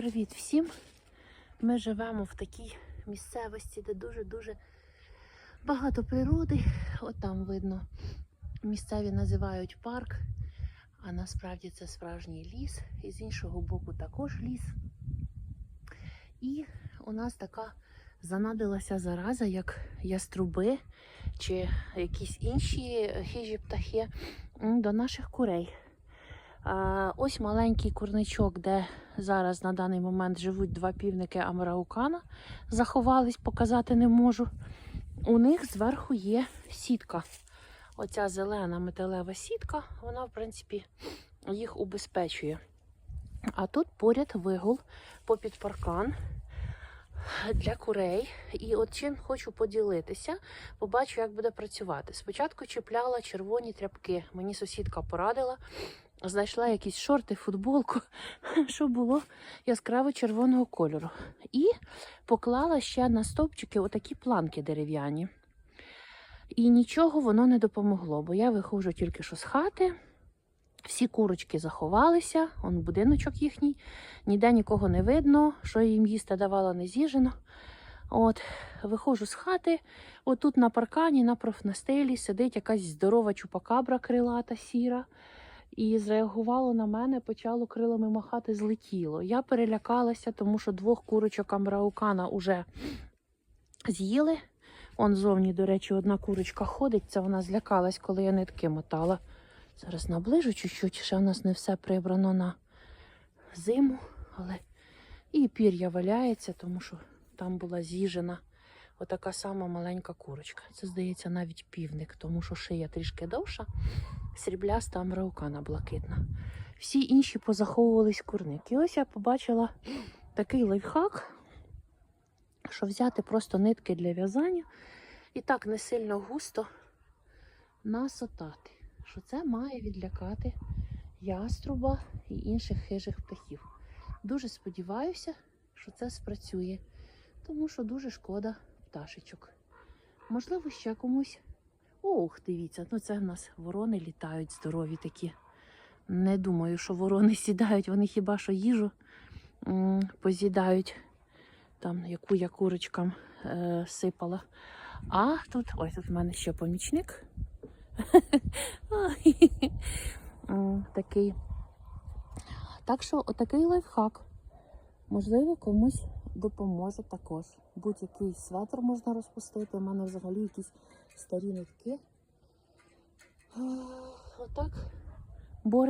Привіт всім! Ми живемо в такій місцевості, де дуже-дуже багато природи. От там видно, місцеві називають парк, а насправді це справжній ліс. І з іншого боку також ліс. І у нас така занадилася зараза, як яструби чи якісь інші хижі птахи до наших курей. Ось маленький курничок, де зараз на даний момент живуть два півники Амараукана. Заховались, показати не можу. У них зверху є сітка. Оця зелена металева сітка, вона, в принципі, їх убезпечує. А тут поряд вигул попід паркан для курей. І от чим хочу поділитися, побачу, як буде працювати. Спочатку чіпляла червоні тряпки. Мені сусідка порадила знайшла якісь шорти, футболку, що було яскраво червоного кольору. І поклала ще на стовпчики отакі планки дерев'яні. І нічого воно не допомогло, бо я виходжу тільки що з хати. Всі курочки заховалися, он будиночок їхній, ніде нікого не видно, що їм їсти давала не з'їжено. От, виходжу з хати, отут на паркані, на профнастилі сидить якась здорова чупакабра крилата сіра і зреагувало на мене, почало крилами махати, злетіло. Я перелякалася, тому що двох курочок амбраукана уже з'їли. Он зовні, до речі, одна курочка ходить. Це вона злякалась, коли я нитки мотала. Зараз наближу чуть-чуть, ще в нас не все прибрано на зиму, але і пір'я валяється, тому що там була з'їжена отака сама маленька курочка. Це, здається, навіть півник, тому що шия трішки довша срібляста амраукана блакитна. Всі інші позаховувались курник. І ось я побачила такий лайфхак, що взяти просто нитки для в'язання і так не сильно густо насотати. Що це має відлякати яструба і інших хижих птахів. Дуже сподіваюся, що це спрацює, тому що дуже шкода пташечок. Можливо, ще комусь Ох, дивіться, ну це в нас ворони літають здорові такі. Не думаю, що ворони сідають, вони хіба що їжу поз'їдають, там, яку я курочкам е, сипала. А тут, ой, тут в мене ще помічник. Такий. Так що отакий лайфхак. Можливо, комусь допоможе також. Будь-який светр можна розпустити. У мене взагалі якісь старі нитки. Отак боремо.